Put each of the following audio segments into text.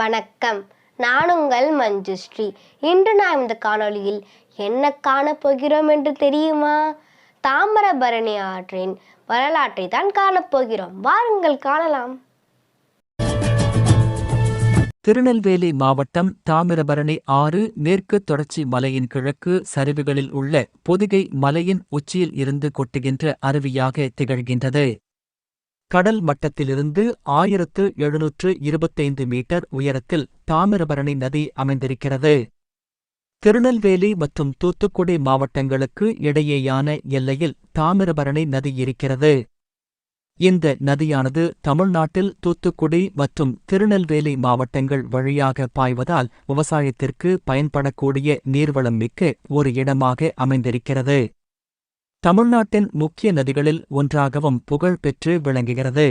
வணக்கம். நான் உங்கள் மஞ்சுஸ்ரீ. இன்று நாம் இந்த காணொளியில் என்ன காணப் போகிறோம் என்று தெரியுமா? தாமிரபரணி ஆற்றின் வரலாற்றை தான் காணப்போகிறோம் வாருங்கள் காணலாம். திருநெல்வேலி மாவட்டம் தாமிரபரணி ஆறு மேற்கு தொடர்ச்சி மலையின் கிழக்கு சரிவுகளில் உள்ள பொதிகை மலையின் உச்சியில் இருந்து கொட்டுகின்ற அருவியாக திகழ்கின்றது. கடல் மட்டத்திலிருந்து ஆயிரத்து எழுநூற்று இருபத்தைந்து மீட்டர் உயரத்தில் தாமிரபரணி நதி அமைந்திருக்கிறது. திருநெல்வேலி மற்றும் தூத்துக்குடி மாவட்டங்களுக்கு இடையேயான எல்லையில் தாமிரபரணி நதி இருக்கிறது. இந்த நதியானது தமிழ்நாட்டில் தூத்துக்குடி மற்றும் திருநெல்வேலி மாவட்டங்கள் வழியாக பாய்வதால் விவசாயத்திற்கு பயன்படக்கூடிய நீர்வளம் மிக்க ஒரு இடமாக அமைந்திருக்கிறது. தமிழ்நாட்டின் முக்கிய நதிகளில் ஒன்றாகவும் புகழ் பெற்று விளங்குகிறது.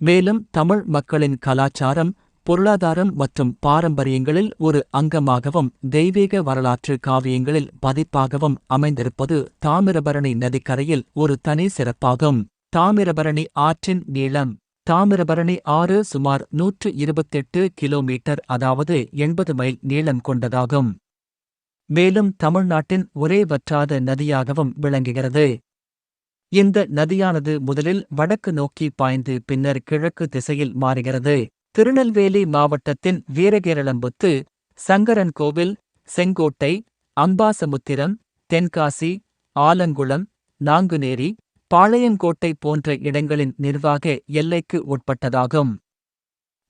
மேலும் தமிழ் மக்களின் கலாச்சாரம் பொருளாதாரம் மற்றும் பாரம்பரியங்களில் ஒரு அங்கமாகவும் தெய்வீக வரலாற்று காவியங்களில் பதிப்பாகவும் அமைந்திருப்பது தாமிரபரணி நதிக்கரையில் ஒரு தனி சிறப்பாகும். தாமிரபரணி ஆற்றின் நீளம் தாமிரபரணி ஆறு சுமார் நூற்று இருபத்தெட்டு கிலோமீட்டர் அதாவது எண்பது மைல் நீளம் கொண்டதாகும். மேலும் தமிழ்நாட்டின் ஒரே வற்றாத நதியாகவும் விளங்குகிறது. இந்த நதியானது முதலில் வடக்கு நோக்கி பாய்ந்து பின்னர் கிழக்கு திசையில் மாறுகிறது. திருநெல்வேலி மாவட்டத்தின் வீரகேரளம்புத்து சங்கரன்கோவில் செங்கோட்டை அம்பாசமுத்திரம் தென்காசி ஆலங்குளம் நாங்குநேரி பாளையங்கோட்டை போன்ற இடங்களின் நிர்வாக எல்லைக்கு உட்பட்டதாகும்.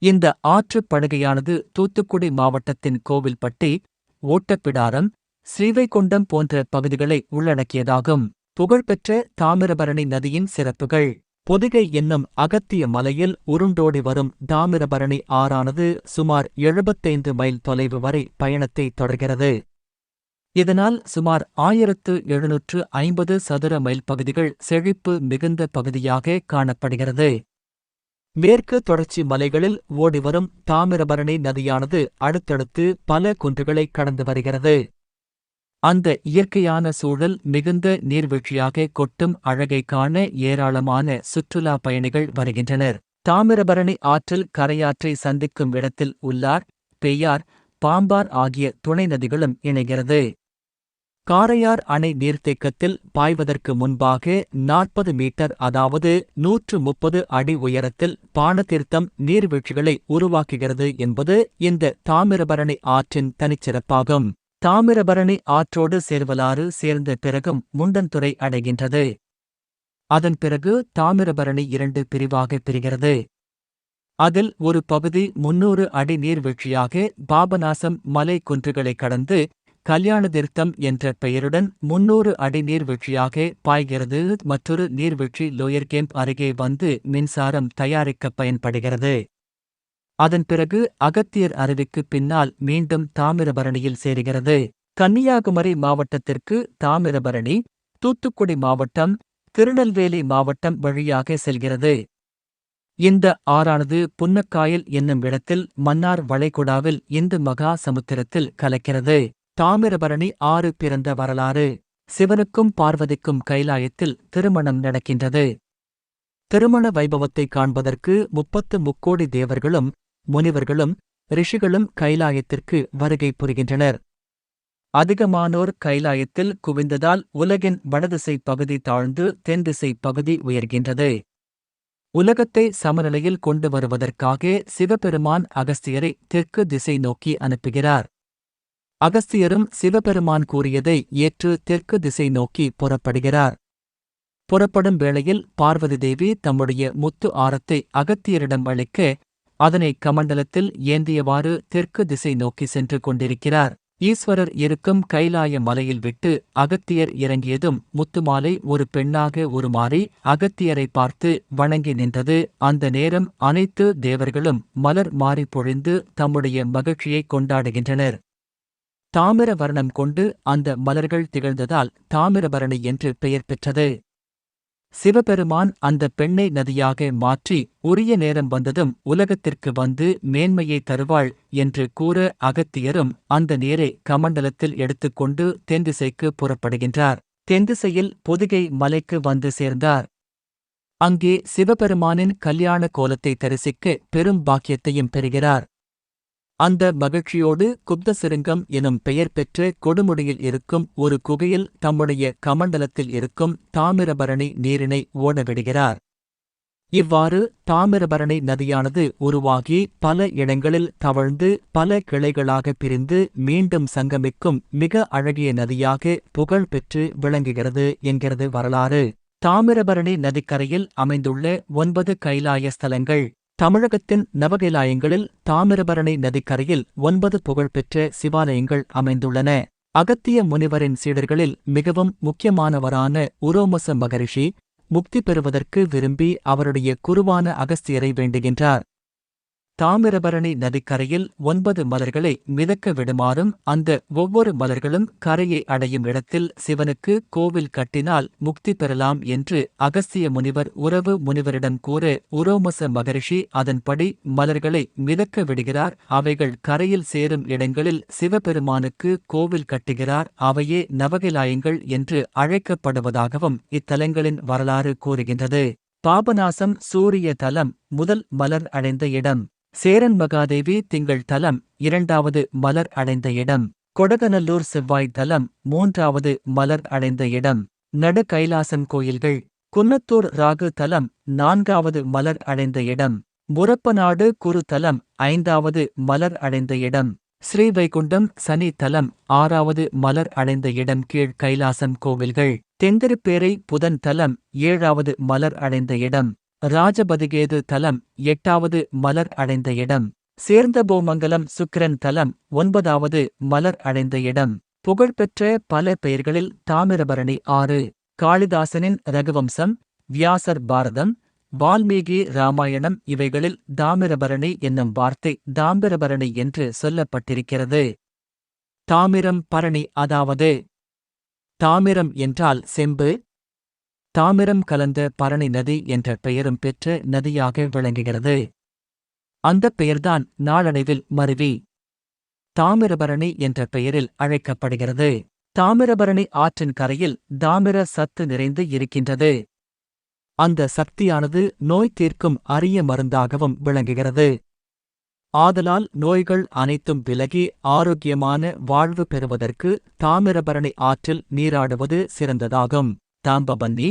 இந்த ஆற்றுப் படுகையானது தூத்துக்குடி மாவட்டத்தின் கோவில்பட்டி ஓட்டப்பிடாரம் ஸ்ரீவைகுண்டம் போன்ற பகுதிகளை உள்ளடக்கியதாகும். புகழ்பெற்ற தாமிரபரணி நதியின் சிறப்புகள். பொதிகை என்னும் அகத்திய மலையில் உருண்டோடி வரும் தாமிரபரணி ஆறானது சுமார் எழுபத்தைந்து மைல் தொலைவு வரை பயணத்தை தொடர்கிறது. இதனால் சுமார் ஆயிரத்து எழுநூற்று ஐம்பது சதுர மைல் பகுதிகள் செழிப்பு மிகுந்த பகுதியாக காணப்படுகிறது. மேற்கு தொடர்ச்சி மலைகளில் ஓடிவரும் தாமிரபரணி நதியானது அடுத்தடுத்து பல குன்றுகளை கடந்து வருகிறது. அந்த இயற்கையான சூழல் மிகுந்த நீர்வீழ்ச்சியாக கொட்டும் அழகை காண ஏராளமான சுற்றுலா பயணிகள் வருகின்றனர். தாமிரபரணி ஆற்றில் கரையாற்றை சந்திக்கும் இடத்தில் உள்ளார் பெய்யார் பாம்பார் ஆகிய துணை நதிகளும் இணைகிறது. காரையார் அணை நீர்த்தேக்கத்தில் பாய்வதற்கு முன்பாக நாற்பது மீட்டர் அதாவது நூற்று முப்பது அடி உயரத்தில் பானதீர்த்தம் நீர்வீழ்ச்சிகளை உருவாக்குகிறது என்பது இந்த தாமிரபரணி ஆற்றின் தனிச்சிறப்பாகும். தாமிரபரணி ஆற்றோடு சேர்வலாறு சேர்ந்த பிறகும் முண்டன்துறை அடைகின்றது. அதன் பிறகு தாமிரபரணி இரண்டு பிரிவாக பிரிகிறது. அதில் ஒரு பகுதி முன்னூறு அடி நீர்வீழ்ச்சியாக பாபநாசம் மலை குன்றுகளை கடந்து கல்யாணதீர்த்தம் என்ற பெயருடன் முன்னூறு அடி நீர்வீழ்ச்சியாக பாய்கிறது. மற்றொரு நீர்வீழ்ச்சி லோயர் கேம்ப் அருகே வந்து மின்சாரம் தயாரிக்க பயன்படுகிறது. அதன் பிறகு அகத்தியர் அருவிக்கு பின்னால் மீண்டும் தாமிரபரணியில் சேருகிறது. கன்னியாகுமரி மாவட்டத்திற்கு தாமிரபரணி தூத்துக்குடி மாவட்டம் திருநெல்வேலி மாவட்டம் வழியாக செல்கிறது. இந்த ஆறானது புன்னக்காயல் என்னும் இடத்தில் மன்னார் வளைகுடாவில் இந்து மகா சமுத்திரத்தில் கலக்கிறது. தாமிரபரணி ஆறு பிறந்த வரலாறு. சிவனுக்கும் பார்வதிக்கும் கைலாயத்தில் திருமணம் நடக்கின்றது. திருமண வைபவத்தை காண்பதற்கு முப்பத்து முக்கோடி தேவர்களும் முனிவர்களும் ரிஷிகளும் கைலாயத்திற்கு வருகை புரிகின்றனர். அதிகமானோர் கைலாயத்தில் குவிந்ததால் உலகின் வடதிசை பகுதி தாழ்ந்து தென்திசை பகுதி உயர்கின்றது. உலகத்தை சமநிலையில் கொண்டு வருவதற்காக சிவபெருமான் அகஸ்தியரை தெற்கு திசை நோக்கி அனுப்புகிறார். அகஸ்தியரும் சிவபெருமான் கூறியதை ஏற்று தெற்கு திசை நோக்கி புறப்படுகிறார். புறப்படும் வேளையில் பார்வதி தேவி தம்முடைய முத்து ஆரத்தை அகத்தியரிடம் அளிக்க அதனை கமண்டலத்தில் ஏந்தியவாறு தெற்கு திசை நோக்கி சென்று கொண்டிருக்கிறார். ஈஸ்வரர் இருக்கும் கைலாய மலையில் விட்டு அகத்தியர் இறங்கியதும் முத்துமாலை ஒரு பெண்ணாக உருமாறி அகத்தியரை பார்த்து வணங்கி நின்றது. அந்த நேரம் அனைத்து தேவர்களும் மலர் மாறி பொழிந்து தம்முடைய மகிழ்ச்சியை கொண்டாடுகின்றனர். தாமிர வர்ணம் கொண்டு அந்த மலர்கள் திகழ்ந்ததால் தாமிரபரணி என்று பெயர் பெற்றது. சிவபெருமான் அந்த பெண்ணை நதியாக மாற்றி உரிய நேரம் வந்ததும் உலகத்திற்கு வந்து மேன்மையை தருவாள் என்று கூற அகத்தியரும் அந்த நீரை கமண்டலத்தில் எடுத்துக்கொண்டு தென்திசைக்கு புறப்படுகின்றார். தென்திசையில் பொதிகை மலைக்கு வந்து சேர்ந்தார். அங்கே சிவபெருமானின் கல்யாண கோலத்தை தரிசிக்க பெரும் பாக்கியத்தையும் பெறுகிறார். அந்த மகிழ்ச்சியோடு குப்தசிருங்கம் எனும் பெயர் பெற்ற கொடுமுடியில் இருக்கும் ஒரு குகையில் தம்முடைய கமண்டலத்தில் இருக்கும் தாமிரபரணி நீரினை ஓடவிடுகிறார். இவ்வாறு தாமிரபரணி நதியானது உருவாகி பல இடங்களில் தவழ்ந்து பல கிளைகளாக பிரிந்து மீண்டும் சங்கமிக்கும் மிக அழகிய நதியாக புகழ் பெற்று விளங்குகிறது என்கிறது வரலாறு. தாமிரபரணி நதிக்கரையில் அமைந்துள்ள ஒன்பது கைலாய ஸ்தலங்கள் தமிழகத்தின் நவகைலாயங்களில் தாமிரபரணி நதிக்கரையில் ஒன்பது புகழ்பெற்ற சிவாலயங்கள் அமைந்துள்ளன. அகத்திய முனிவரின் சீடர்களில் மிகவும் முக்கியமானவரான உரோமச மகரிஷி முக்தி பெறுவதற்கு விரும்பி அவருடைய குருவான அகஸ்தியரை வேண்டுகின்றார். தாமிரபரணி நதிக்கரையில் ஒன்பது மலர்களை மிதக்க விடுமாறும் அந்த ஒவ்வொரு மலர்களும் கரையை அடையும் இடத்தில் சிவனுக்கு கோவில் கட்டினால் முக்தி பெறலாம் என்று அகஸ்திய முனிவர் உறவு முனிவரிடம் கூற உரோமச மகரிஷி அதன்படி மலர்களை மிதக்க விடுகிறார். அவைகள் கரையில் சேரும் இடங்களில் சிவபெருமானுக்கு கோவில் கட்டுகிறார். அவையே நவகிலாயங்கள் என்று அழைக்கப்படுவதாகவும் இத்தலங்களின் வரலாறு கூறுகின்றது. பாபநாசம் சூரிய தலம் முதல் மலர் அடைந்த இடம். சேரன் மகாதேவி திங்கள் தலம் இரண்டாவது மலர் அடைந்த இடம். கொடகநல்லூர் செவ்வாய் தலம் மூன்றாவது மலர் அடைந்த இடம். நடு கைலாசம் கோயில்கள். குன்னத்தூர் ராகு தலம் நான்காவது மலர் அடைந்த இடம். முரப்பநாடு குரு தலம் ஐந்தாவது மலர் அடைந்த இடம். ஸ்ரீவைகுண்டம் சனி தலம் ஆறாவது மலர் அடைந்த இடம் கீழ் கைலாசம் கோவில்கள். தெந்திருப்பேரை புதன் தலம் ஏழாவது மலர் அடைந்த இடம். ராஜபதிகேது தலம் எட்டாவது மலர் அடைந்த இடம். சேர்ந்தபோமங்கலம் சுக்கிரன் தலம் ஒன்பதாவது மலர் அடைந்த இடம். புகழ்பெற்ற பல பெயர்களில் தாமிரபரணி ஆறு. காளிதாசனின் ரகுவம்சம் வியாசர் பாரதம் வால்மீகி ராமாயணம் இவைகளில் தாமிரபரணி என்னும் வார்த்தை தாமிரபரணி என்று சொல்லப்பட்டிருக்கிறது. தாமிரம் பரணி அதாவது தாமிரம் என்றால் செம்பு தாமிரம் கலந்த பரணி நதி என்ற பெயரும் பெற்ற நதியாக விளங்குகிறது. அந்தப் பெயர்தான் நாளடைவில் மருவி. தாமிரபரணி என்ற பெயரில் அழைக்கப்படுகிறது. தாமிரபரணி ஆற்றின் கரையில் தாமிர சத்து நிறைந்து இருக்கின்றது. அந்த சக்தியானது நோய் தீர்க்கும் அரிய மருந்தாகவும் விளங்குகிறது. ஆதலால் நோய்கள் அனைத்தும் விலகி ஆரோக்கியமான வாழ்வு பெறுவதற்கு தாமிரபரணி ஆற்றில் நீராடுவது சிறந்ததாகும். தாம்பபன்னி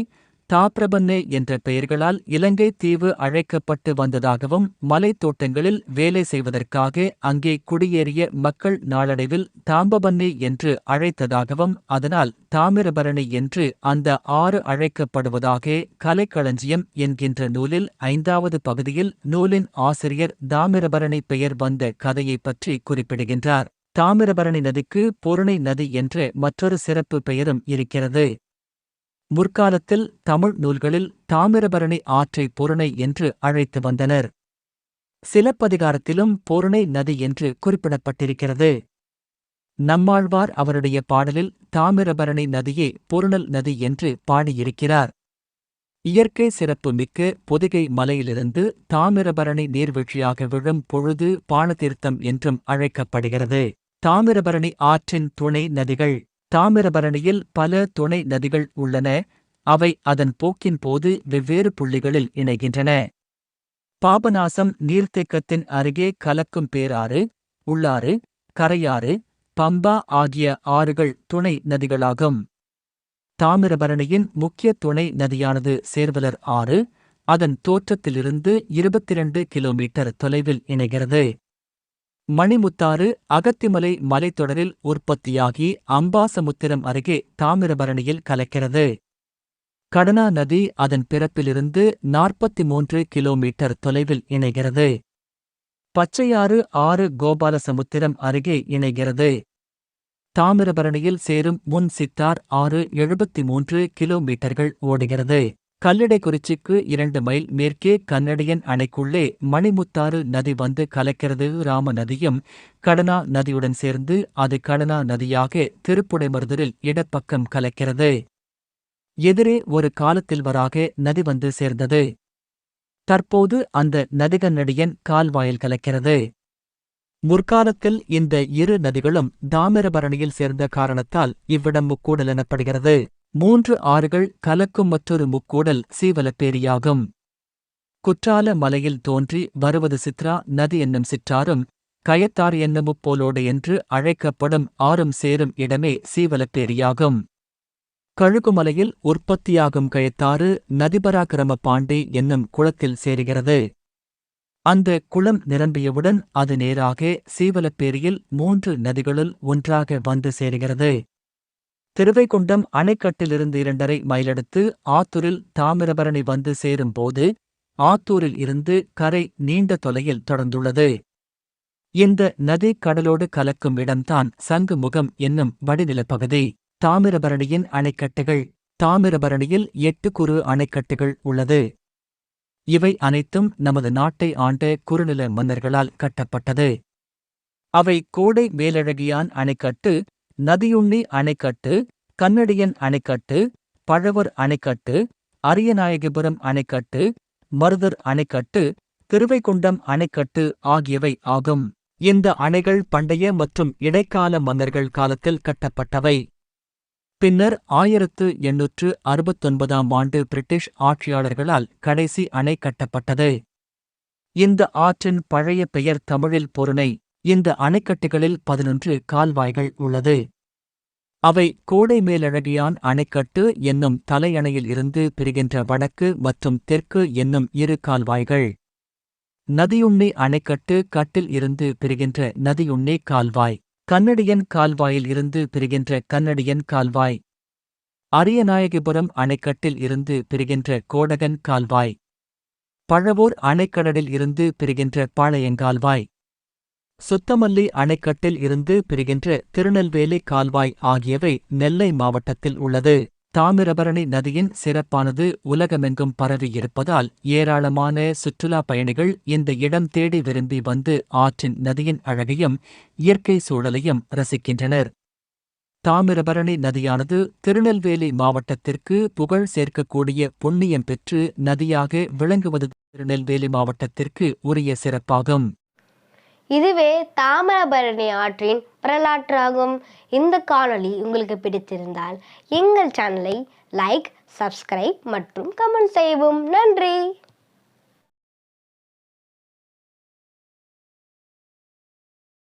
தாப்ரபன்னே என்ற பெயர்களால் இலங்கை தீவு அழைக்கப்பட்டு வந்ததாகவும் மலைத் தோட்டங்களில் வேலை செய்வதற்காக அங்கே குடியேறிய மக்கள் நாளடைவில் தாம்பபன்னி என்று அழைத்ததாகவும் அதனால் தாமிரபரணி என்று அந்த ஆறு அழைக்கப்படுவதாக கலைக்களஞ்சியம் என்கின்ற நூலில் ஐந்தாவது பகுதியில் நூலின் ஆசிரியர் தாமிரபரணி பெயர் வந்த கதையைப் பற்றி குறிப்பிடுகின்றார். தாமிரபரணி நதிக்கு பொருணை நதி என்ற மற்றொரு சிறப்பு பெயரும் இருக்கிறது. முற்காலத்தில் தமிழ் நூல்களில் தாமிரபரணி ஆற்றை பொருணை என்று அழைத்து வந்தனர். சிலப்பதிகாரத்திலும் பொருணை நதி என்று குறிப்பிடப்பட்டிருக்கிறது. நம்மாழ்வார் அவருடைய பாடலில் தாமிரபரணி நதியே பொருணல் நதி என்று பாடியிருக்கிறார். இயற்கை சிறப்பு மிக்க பொதிகை மலையிலிருந்து தாமிரபரணி நீர்வீழ்ச்சியாக விழும் பொழுது பானதீர்த்தம் என்றும் அழைக்கப்படுகிறது. தாமிரபரணி ஆற்றின் துணை நதிகள் தாமிரபரணியில் பல துணை நதிகள் உள்ளன. அவை அதன் போக்கின் போது வெவ்வேறு புள்ளிகளில் இணைகின்றன. பாபநாசம் நீர்த்தேக்கத்தின் அருகே கலக்கும் பேராறு உள்ளாறு கரையாறு பம்பா ஆகிய ஆறுகள் துணை நதிகளாகும். தாமிரபரணியின் முக்கிய துணை நதியானது சேர்வலர் ஆறு அதன் தோற்றத்திலிருந்து இருபத்திரண்டு கிலோமீட்டர் தொலைவில் இணைகிறது. மணிமுத்தாறு அகத்திமலை மலைத்தொடரில் உற்பத்தியாகி அம்பாசமுத்திரம் அருகே தாமிரபரணியில் கலக்கிறது. கடனா நதி அதன் பிறப்பிலிருந்து நாற்பத்தி மூன்று கிலோமீட்டர் தொலைவில் இணைகிறது. பச்சையாறு ஆறு கோபாலசமுத்திரம் அருகே இணைகிறது. தாமிரபரணியில் சேரும் முன் சித்தார் ஆறு எழுபத்தி மூன்று கிலோமீட்டர்கள் ஓடுகிறது. கல்லடைக்குறிச்சிக்கு இரண்டு மைல் மேற்கே கன்னடியன் அணைக்குள்ளே மணிமுத்தாறு நதி வந்து கலக்கிறது ராம நதியும் கடனா நதியுடன் சேர்ந்து அது கடனா நதியாக திருப்புடைமருதரில் இடப்பக்கம் கலக்கிறது. எதிரே ஒரு காலத்தில் வராக நதி வந்து சேர்ந்தது. தற்போது அந்த நதிகன்னடியன் கால்வாயில் கலக்கிறது. முற்காலத்தில் இந்த இரு நதிகளும் தாமிரபரணியில் சேர்ந்த காரணத்தால் இவ்விடம் முக்கூடல் எனப்படுகிறது. மூன்று ஆறுகள் கலக்கும் மற்றொரு முக்கூடல் சீவலப்பேரியாகும். குற்றால மலையில் தோன்றி வருவது சித்ரா நதி என்னும் சிற்றாரும் கயத்தார் என்னும் போலோடு என்று அழைக்கப்படும் ஆறும் சேரும் இடமே சீவலப்பேரியாகும். கழுகுமலையில் உற்பத்தியாகும் கயத்தாறு நதிபராக்கிரம பாண்டி என்னும் குளத்தில் சேருகிறது. அந்த குளம் நிரம்பியவுடன் அது நேராக சீவலப்பேரியில் மூன்று நதிகளுள் ஒன்றாக வந்து சேருகிறது. திருவைகுண்டம் அணைக்கட்டிலிருந்து இரண்டரை மைலடுத்து ஆத்தூரில் தாமிரபரணி வந்து சேரும்போது ஆத்தூரில் இருந்து கரை நீண்ட தொலையில் தொடர்ந்துள்ளது. இந்த நதி கடலோடு கலக்கும் இடம்தான் சங்குமுகம் என்னும் வடிநிலப்பகுதி தாமிரபரணியின் அணைக்கட்டுகள் தாமிரபரணியில் எட்டு குறு அணைக்கட்டுகள் உள்ளது. இவை அனைத்தும் நமது நாட்டை ஆண்ட குறுநில மன்னர்களால் கட்டப்பட்டது. அவை கோடை மேலழகியான் அணைக்கட்டு நதியுண்ணி அணைக்கட்டு கன்னடியன் அணைக்கட்டு பழவர் அணைக்கட்டு அரியநாயகிபுரம் அணைக்கட்டு மருதர் அணைக்கட்டு திருவைகுண்டம் அணைக்கட்டு ஆகியவை ஆகும். இந்த அணைகள் பண்டைய மற்றும் இடைக்கால மன்னர்கள் காலத்தில் கட்டப்பட்டவை. பின்னர் ஆயிரத்து எண்ணூற்று அறுபத்தொன்பதாம் ஆண்டு பிரிட்டிஷ் ஆட்சியாளர்களால் கடைசி அணை கட்டப்பட்டது. இந்த ஆற்றின் பழைய பெயர் தமிழில் பொருணை. இந்த அணைக்கட்டுகளில் பதினொன்று கால்வாய்கள் உள்ளது. அவை கோடை மேலழகியான் அணைக்கட்டு என்னும் தலையணையில் இருந்து பிரிகின்ற வடக்கு மற்றும் தெற்கு என்னும் இரு கால்வாய்கள். நதியுண்ணி அணைக்கட்டு கட்டில் இருந்து பிரிகின்ற நதியுண்ணி கால்வாய். கன்னடியன் கால்வாயில் இருந்து பிரிகின்ற கன்னடியன் கால்வாய். அரியநாயகிபுரம் அணைக்கட்டில் இருந்து பிரிகின்ற கோடகன் கால்வாய். பழவூர் அணைக்கடலில் இருந்து பிரிகின்ற பாளையங்கால்வாய். சுத்தமல்லி அணைக்கட்டில் இருந்து பிரிகின்ற திருநெல்வேலி கால்வாய் ஆகியவை நெல்லை மாவட்டத்தில் உள்ளது. தாமிரபரணி நதியின் சிறப்பானது உலகமெங்கும் பரவியிருப்பதால் ஏராளமான சுற்றுலா பயணிகள் இந்த இடம் தேடி விரும்பி வந்து ஆற்றின் நதியின் அழகையும் இயற்கை சூழலையும் ரசிக்கின்றனர். தாமிரபரணி நதியானது திருநெல்வேலி மாவட்டத்திற்கு புகழ் சேர்க்கக்கூடிய புண்ணியம் பெற்று நதியாக விளங்குவது திருநெல்வேலி மாவட்டத்திற்கு உரிய சிறப்பாகும். இதுவே தாமிரபரணி ஆற்றின் வரலாற்றாகும். இந்த காணொளி உங்களுக்கு பிடித்திருந்தால் எங்கள் சேனலை லைக் சப்ஸ்கிரைப் மற்றும் கமெண்ட் செய்யவும். நன்றி!